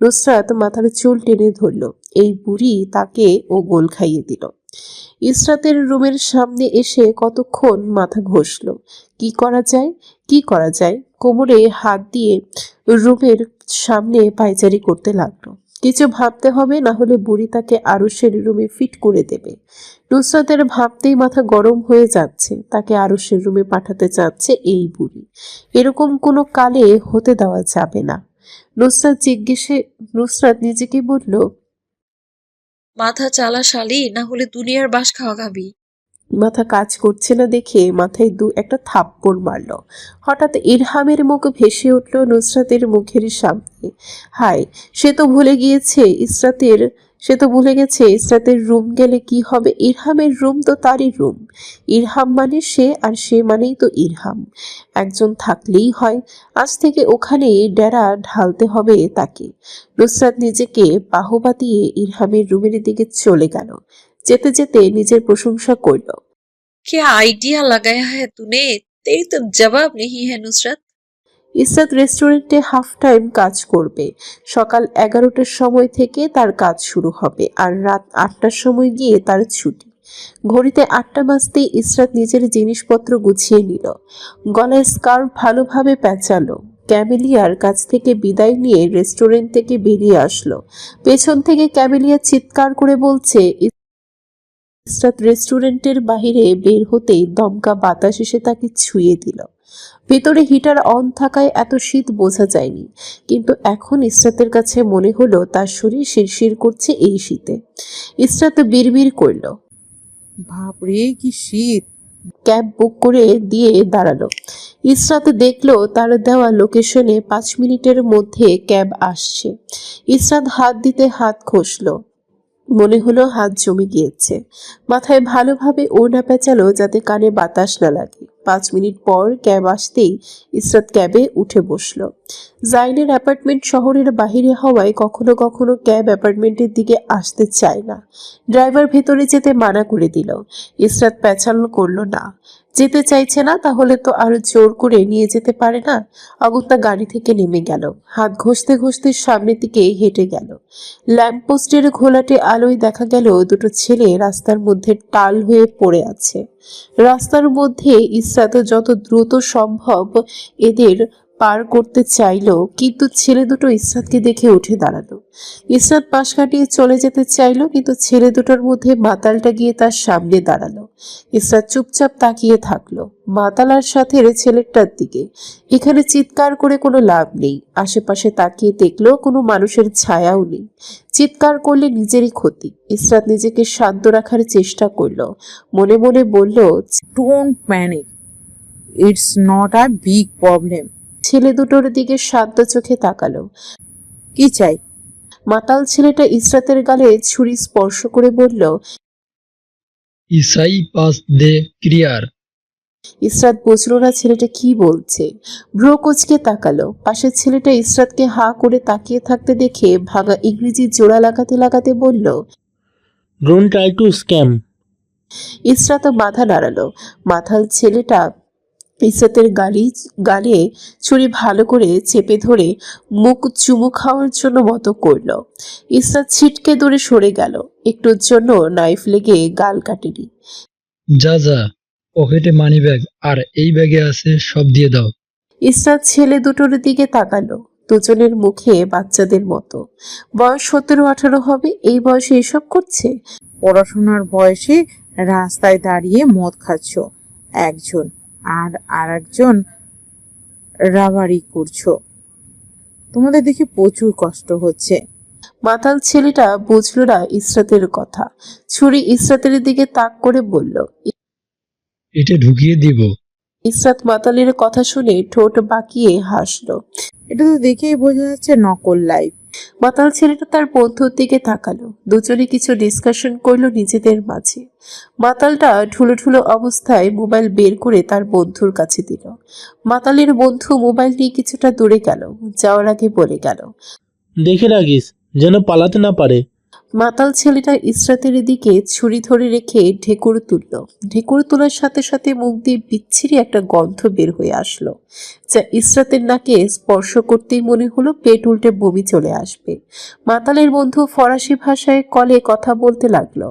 নুসরাত মাথার চুল টেনে ধরল। এই বুড়ি তাকে ও গোল খাইয়ে দিল। ইসরাতের রুমের সামনে এসে কতক্ষণ মাথা ঘষল। কি করা যায়? কি করা যায়? কোমরে হাত দিয়ে রুমের সামনে পায়চারি করতে লাগল। কিছু ভাবতে হবে, না হলে বুড়ি তাকে আরুষের রুমে ফিট করে দেবে। নুসরাতের ভাবতেই মাথা গরম হয়ে যাচ্ছে। তাকে আরুষের রুমে পাঠাতে চাচ্ছে এই বুড়ি। এরকম কোনো কালে হতে দেওয়া যাবে না। নুসরাত জিজ্ঞেসে নুসরাত নিজেকে বলল মাথা চালা শালি না হলে দুনিয়ার বাস খাওয়া খাবি। মাথা কাজ করছে না দেখে মাথায় দু একটা থাপ্পড় মারল। হঠাৎ ইরহামের মুখ ভেসে উঠল নুসরাতের মুখের সামনে। হায় সে তো ভুলে গিয়েছে ইসরাতের সে তো ভুলে গেছে ইসরাতের রুম গেলে কি হবে ইরহামের রুম তো তারই রুম ইরহাম মানে সে আর সে মানেই তো ইরহাম একজন থাকলেই হয় আজ থেকে ওখানে ডেরা ঢালতে হবে তাকে নুসরাত নিজেকে বাহবা দিয়ে ইরহামের রুমের দিকে চলে গেল যেতে যেতে নিজের প্রশংসা করল क्या आइडिया लगाया है तूने तेरी तो जवाब नहीं है नुसरत ইসরাত রেস্টুরেন্টে হাফ টাইম কাজ করবে। সকাল এগারোটার সময় থেকে তার কাজ শুরু হবে আর রাত আটটার সময় গিয়ে তার ছুটি। ঘড়িতে আটটা বাজতেই ইসরাত নিজের জিনিসপত্র গুছিয়ে নিল। গলায় স্কার্ফ ভালোভাবে পেঁচালো। ক্যামেলিয়ার কাছ থেকে বিদায় নিয়ে রেস্টুরেন্ট থেকে বেরিয়ে আসলো। পেছন থেকে ক্যামেলিয়া চিৎকার করে বলছে, ইসরাত রেস্টুরেন্টের বাইরে বের হতেই দমকা বাতাস এসে তাকে ছুঁয়ে দিল। ভেতরে হিটার অন থাকায় এত শীত বোঝা যায়নি। কিন্তু এখন ইসরাতের কাছে মনে হলো তার শরীর শিরশির করছে এই শীতে। ইসরাত বিড়বিড় করল। বাপরে কি শীত! ক্যাব বুক করে দিয়ে দাঁড়াল। ইসরাত দেখল তার দেওয়া লোকেশনে পাঁচ মিনিটের মধ্যে ক্যাব আসছে। ইসরাত হাত দিতে হাত খসলো মনে হলো হাত জমে গিয়েছে। মাথায় ভালোভাবে ওড়না পেঁচালো যাতে কানে বাতাস না লাগে। পাঁচ মিনিট পর ক্যাব আসতেই ইসরাত ক্যাবে উঠে বসল। জাইনের অ্যাপার্টমেন্ট শহরের বাহিরে হওয়ায় কখনো কখনো ক্যাব অ্যাপার্টমেন্টের দিকে আসতে চায় না। ড্রাইভার ভেতরে যেতে মানা করে দিল। ইসরাত প্যাচাল করল না। যেতে চাইছে না, তাহলে তো আর জোর করে নিয়ে যেতে পারে না। অগত্যা গাড়ি থেকে নেমে গেল। হাত ঘষতে ঘষতে সামনের দিকে হেঁটে গেল। ল্যাম্পপোস্টের ঘোলাটে আলোয় দেখা গেল দুটো ছেলে রাস্তার মধ্যে টাল হয়ে পড়ে আছে। রাস্তার মধ্যে ইসরাত যত দ্রুত সম্ভব এদের পার করতে চাইলো, কিন্তু ছেলে দুটো ইসরাতকে দেখে উঠে দাঁড়াল। ইসরাত পাশ কাটিয়ে চলে যেতে চাইলো, কিন্তু ছেলে দুটোর মধ্যে মাতালটা গিয়ে তার সামনে দাঁড়াল। ইসরাত চুপচাপ তাকিয়ে থাকল মাতালার সাথে ছেলেটার দিকে। এখানে চিৎকার করে কোনো লাভ নেই, আশেপাশে তাকিয়ে দেখল কোনো মানুষের ছায়াও নেই। চিৎকার করলে নিজেরই ক্ষতি। ইসরাত নিজেকে শান্ত রাখার চেষ্টা করল। মনে মনে বলল don't panic it's not a big problem ছেলে দুটোর দিকে শান্ত চোখে তাকালো। কি চাই? মাতাল ছেলেটা ইসরাতের গালে ছুরি স্পর্শ করে বলল ইসাই পাস দে ক্রিয়ার। ইসরাত বুঝলো না ছেলেটা কি বলছে। ভ্রো কোচকে তাকালো। পাশের ছেলেটা ইসরাতকে হা করে তাকিয়ে থাকতে দেখে ভাঙা ইংরেজি জোড়া লাগাতে লাগাতে বলল Don't try to scam. Israt মাথা নাড়ালো। মাথাল ছেলেটা ইসরাতের গালি গালে ছুরি ভালো করে চেপে ধরে মুখ চুমু খাওয়ার জন্য মতো করল। ইসরাত ছিটকে দূরে সরে গেল। একটুর জন্য নাইফ লেগে গাল কাটেনি। যা যা পকেটে মানি ব্যাগ আর এই ব্যাগে আছে সব দিয়ে দাও। ইসরাত ছেলে দুটোর দিকে তাকালো দুজনের মুখে বাচ্চাদের মতো। বয়স সতেরো আঠারো হবে এই বয়সে এসব করছে? পড়াশোনার বয়সে রাস্তায় দাঁড়িয়ে মদ খাচ্ছ। একজন আর আরেকজন রাবারি করছ। তোমাদের দেখে প্রচুর কষ্ট হচ্ছে। মাতাল ছেলেটা বুঝলো না ইসরাতের কথা। ছুরি ইসরাতের দিকে তাক করে বলল এটা ঢুকিয়ে দিব। ইসরাত মাতালের কথা শুনে ঠোঁট বাঁকিয়ে হাসলো। এটা তো দেখেই বোঝা যাচ্ছে নকল লাইফ মাতাল ছেলেটা তার বন্ধুর দিকে তাকালো। দুজনে কিছু ডিসকাশন করল নিজেদের মাঝে। মাতালটা ঠুলো ঠুলো অবস্থায় মোবাইল বের করে তার বন্ধুর কাছে দিল। মাতালের বন্ধু মোবাইল নিয়ে কিছুটা দূরে গেল, যাওয়ার আগে বলে গেল, দেখে রাখিস, যেন পালাতে না পারে। মাতাল ছেলেটা ইসরাতের দিকে ছুরি ধরে রেখে ঢেকুর তুলল। ঢেকুর তোলার সাথে সাথে মুখ দিয়ে বিচ্ছিরি একটা গন্ধ বের হয়ে আসলো, যা ইসরাতের নাকে স্পর্শ করতেই মনে হলো পেট উল্টে বমি চলে আসবে। মাতালের বন্ধু ফরাসি ভাষায় কলে কথা বলতে লাগল।